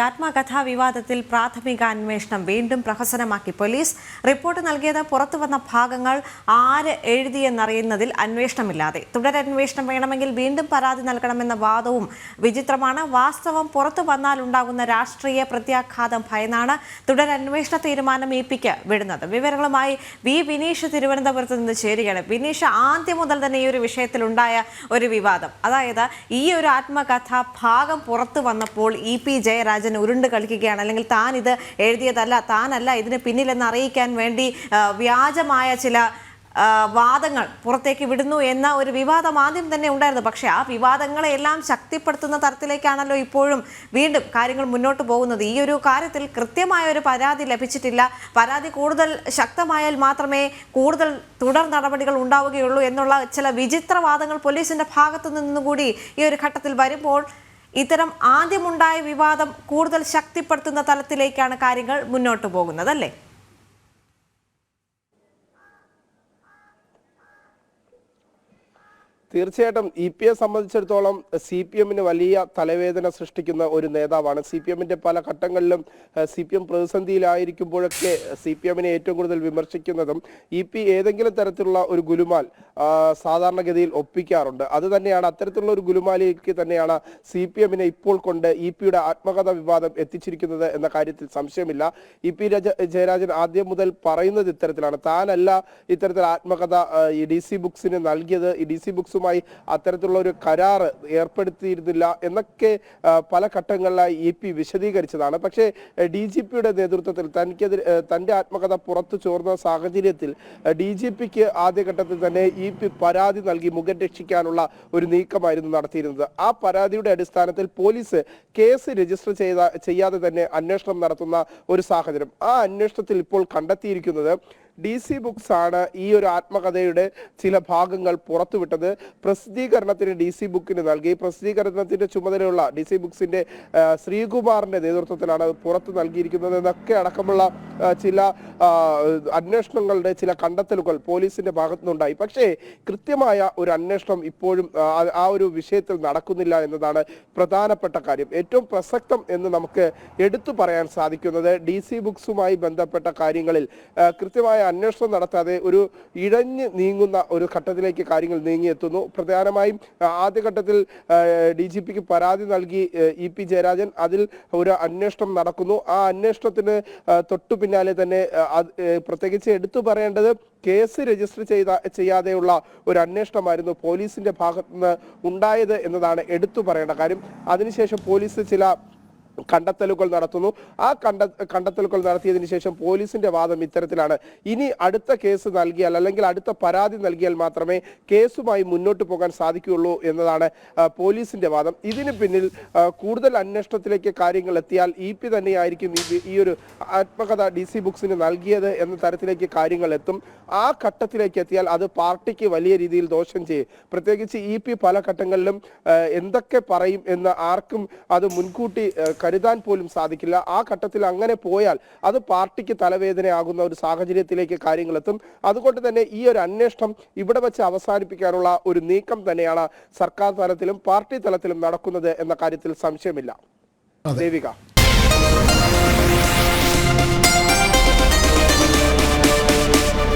ആത്മകഥാ വിവാദത്തിൽ പ്രാഥമിക അന്വേഷണം വീണ്ടും പ്രഹസനമാക്കി. പോലീസ് റിപ്പോർട്ട് നൽകിയത് പുറത്തു വന്ന ഭാഗങ്ങൾ ആര് എഴുതിയെന്നറിയുന്നതിൽ അന്വേഷണമില്ലാതെ. തുടരന്വേഷണം വേണമെങ്കിൽ വീണ്ടും പരാതി നൽകണമെന്ന വാദവും വിചിത്രമാണ്. വാസ്തവം പുറത്തു വന്നാൽ ഉണ്ടാകുന്ന രാഷ്ട്രീയ പ്രത്യാഘാതം ഭയന്നാണ് തുടരന്വേഷണ തീരുമാനം ഇ പിക്ക് വിടുന്നത്. വിവരങ്ങളുമായി വി വിനീഷ് തിരുവനന്തപുരത്ത് നിന്ന് ചേരുകയാണ്. വിനീഷ് ആദ്യം മുതൽ തന്നെ ഈ ഒരു വിഷയത്തിലുണ്ടായ ഒരു വിവാദം. അതായത് ഈ ഒരു ആത്മകഥ ഭാഗം പുറത്തു വന്നപ്പോൾ ഇ പി ജയരാജൻ ഉരുണ്ട് കളിക്കുകയാണ്. അല്ലെങ്കിൽ താൻ ഇത് എഴുതിയതല്ല താനല്ല ഇതിന് പിന്നിലെന്ന് അറിയിക്കാൻ വേണ്ടി വ്യാജമായ ചില വാദങ്ങൾ പുറത്തേക്ക് വിടുന്നു എന്ന ഒരു വിവാദം ആദ്യം തന്നെ ഉണ്ടായിരുന്നു. പക്ഷേ ആ വിവാദങ്ങളെല്ലാം ശക്തിപ്പെടുത്തുന്ന തരത്തിലേക്കാണല്ലോ ഇപ്പോഴും വീണ്ടും കാര്യങ്ങൾ മുന്നോട്ട് പോകുന്നത്. ഈ ഒരു കാര്യത്തിൽ കൃത്യമായ ഒരു പരാതി ലഭിച്ചിട്ടില്ല. പരാതി കൂടുതൽ ശക്തമായാൽ മാത്രമേ കൂടുതൽ തുടർ നടപടികൾ ഉണ്ടാവുകയുള്ളൂ എന്നുള്ള ചില വിചിത്രവാദങ്ങൾ പോലീസിന്റെ ഭാഗത്തു നിന്നുകൂടി ഈ ഒരു ഘട്ടത്തിൽ വരുമ്പോൾ ഇത്തരം ആദ്യമുണ്ടായ വിവാദം കൂടുതൽ ശക്തിപ്പെടുത്തുന്ന തലത്തിലേക്കാണ് കാര്യങ്ങൾ മുന്നോട്ട് പോകുന്നത് അല്ലേ തീർച്ചയായിട്ടും ഇ പി എ സംബന്ധിച്ചിടത്തോളം സി പി എമ്മിന് വലിയ തലവേദന സൃഷ്ടിക്കുന്ന ഒരു നേതാവാണ്. സി പി എമ്മിന്റെ പല ഘട്ടങ്ങളിലും സി പി എം പ്രതിസന്ധിയിലായിരിക്കുമ്പോഴൊക്കെ സി പി എമ്മിനെ ഏറ്റവും കൂടുതൽ വിമർശിക്കുന്നതും ഇ പി ഏതെങ്കിലും തരത്തിലുള്ള ഒരു ഗുലുമാൽ സാധാരണഗതിയിൽ ഒപ്പിക്കാറുണ്ട്. അത് തന്നെയാണ് അത്തരത്തിലുള്ള ഒരു ഗുലുമാലിക്ക് തന്നെയാണ് സി പി എമ്മിനെ ഇപ്പോൾ കൊണ്ട് ഇ പിയുടെ ആത്മകഥ വിവാദം എത്തിച്ചിരിക്കുന്നത് എന്ന കാര്യത്തിൽ സംശയമില്ല. ഇ പി രജ ജയരാജൻ ആദ്യം മുതൽ പറയുന്നത് ഇത്തരത്തിലാണ്. താനല്ല ഇത്തരത്തിൽ ആത്മകഥ ഇ ഡി സി ബുക്സിന് നൽകിയത്. ഈ ഡി സി ബുക്സുമായി അത്തരത്തിലുള്ള ഒരു കരാർ ഏർപ്പെടുത്തിയിരുന്നില്ല എന്നൊക്കെ പല ഘട്ടങ്ങളിലായി ഇ പി വിശദീകരിച്ചതാണ്. പക്ഷേ ഡി ജി പിയുടെ നേതൃത്വത്തിൽ തനിക്കെതിരെ തന്റെ ആത്മകഥ പുറത്തു ചോർന്ന സാഹചര്യത്തിൽ ഡി ജി പിക്ക് ആദ്യഘട്ടത്തിൽ തന്നെ ഇ പി പരാതി നൽകി മുഖം രക്ഷിക്കാനുള്ള ഒരു നീക്കമായിരുന്നു നടത്തിയിരുന്നത്. ആ പരാതിയുടെ അടിസ്ഥാനത്തിൽ പോലീസ് കേസ് രജിസ്റ്റർ ചെയ്ത ചെയ്യാതെ തന്നെ അന്വേഷണം നടത്തുന്ന ഒരു സാഹചര്യം. ആ അന്വേഷണത്തിൽ ഇപ്പോൾ കണ്ടെത്തിയിരിക്കുന്നത് ഡി സി ബുക്സ് ആണ് ഈ ഒരു ആത്മകഥയുടെ ചില ഭാഗങ്ങൾ പുറത്തുവിട്ടത്. പ്രസിദ്ധീകരണത്തിന് ഡി സി ബുക്കിന് നൽകി. പ്രസിദ്ധീകരണത്തിന്റെ ചുമതലയുള്ള ഡി സി ബുക്സിന്റെ ശ്രീകുമാറിന്റെ നേതൃത്വത്തിലാണ് പുറത്തു നൽകിയിരിക്കുന്നത്. എന്നൊക്കെ അടക്കമുള്ള ചില അന്വേഷണങ്ങളുടെ ചില കണ്ടെത്തലുകൾ പോലീസിന്റെ ഭാഗത്തുനിന്നുണ്ടായി. പക്ഷേ കൃത്യമായ ഒരു അന്വേഷണം ഇപ്പോഴും ആ ഒരു വിഷയത്തിൽ നടക്കുന്നില്ല എന്നതാണ് പ്രധാനപ്പെട്ട കാര്യം. ഏറ്റവും പ്രസക്തം എന്ന് നമുക്ക് എടുത്തു പറയാൻ സാധിക്കുന്നത് ഡി സി ബുക്സുമായി ബന്ധപ്പെട്ട കാര്യങ്ങളിൽ കൃത്യമായ അന്വേഷണം നടത്താതെ ഒരു ഇഴഞ്ഞ് നീങ്ങുന്ന ഒരു ഘട്ടത്തിലേക്ക് കാര്യങ്ങൾ നീങ്ങിയെത്തുന്നു. പ്രധാനമായും ആദ്യഘട്ടത്തിൽ ഡി ജി പിക്ക് പരാതി നൽകി ഇ പി ജയരാജൻ. അതിൽ ഒരു അന്വേഷണം നടക്കുന്നു. ആ അന്വേഷണത്തിന് തൊട്ടു പിന്നാലെ തന്നെ പ്രത്യേകിച്ച് എടുത്തു പറയേണ്ടത് കേസ് രജിസ്റ്റർ ചെയ്ത ചെയ്യാതെയുള്ള ഒരു അന്വേഷണമായിരുന്നു പോലീസിന്റെ ഭാഗത്തുനിന്ന് ഉണ്ടായത് എന്നതാണ് എടുത്തു പറയേണ്ട കാര്യം. അതിനുശേഷം പോലീസ് ചില കണ്ടെത്തലുകൾ നടത്തുന്നു. ആ കണ്ട കണ്ടെത്തലുകൾ നടത്തിയതിനു ശേഷം പോലീസിന്റെ വാദം ഇത്തരത്തിലാണ്. ഇനി അടുത്ത കേസ് നൽകിയാൽ അല്ലെങ്കിൽ അടുത്ത പരാതി നൽകിയാൽ മാത്രമേ കേസുമായി മുന്നോട്ട് പോകാൻ സാധിക്കുകയുള്ളൂ എന്നതാണ് പോലീസിന്റെ വാദം. ഇതിന് പിന്നിൽ കൂടുതൽ അന്വേഷണത്തിലേക്ക് കാര്യങ്ങൾ എത്തിയാൽ ഇ പി തന്നെയായിരിക്കും ഈ ഒരു ആത്മകഥ ഡി സി ബുക്സിന് നൽകിയത് എന്ന തരത്തിലേക്ക് കാര്യങ്ങൾ എത്തും. ആ ഘട്ടത്തിലേക്ക് എത്തിയാൽ അത് പാർട്ടിക്ക് വലിയ രീതിയിൽ ദോഷം ചെയ്യും. പ്രത്യേകിച്ച് ഇ പി പല ഘട്ടങ്ങളിലും എന്തൊക്കെ പറയും എന്ന് ആർക്കും അത് മുൻകൂട്ടി കരുതാൻ പോലും സാധിക്കില്ല. ആ ഘട്ടത്തിൽ അങ്ങനെ പോയാൽ അത് പാർട്ടിക്ക് തലവേദനയാകുന്ന ഒരു സാഹചര്യത്തിലേക്ക് കാര്യങ്ങൾ എത്തും. അതുകൊണ്ട് തന്നെ ഈ ഒരു അന്വേഷണം ഇവിടെ വെച്ച് അവസാനിപ്പിക്കാനുള്ള ഒരു നീക്കം തന്നെയാണ് സർക്കാർ തലത്തിലും പാർട്ടി തലത്തിലും നടക്കുന്നത് എന്ന കാര്യത്തിൽ സംശയമില്ല. ദേവിക.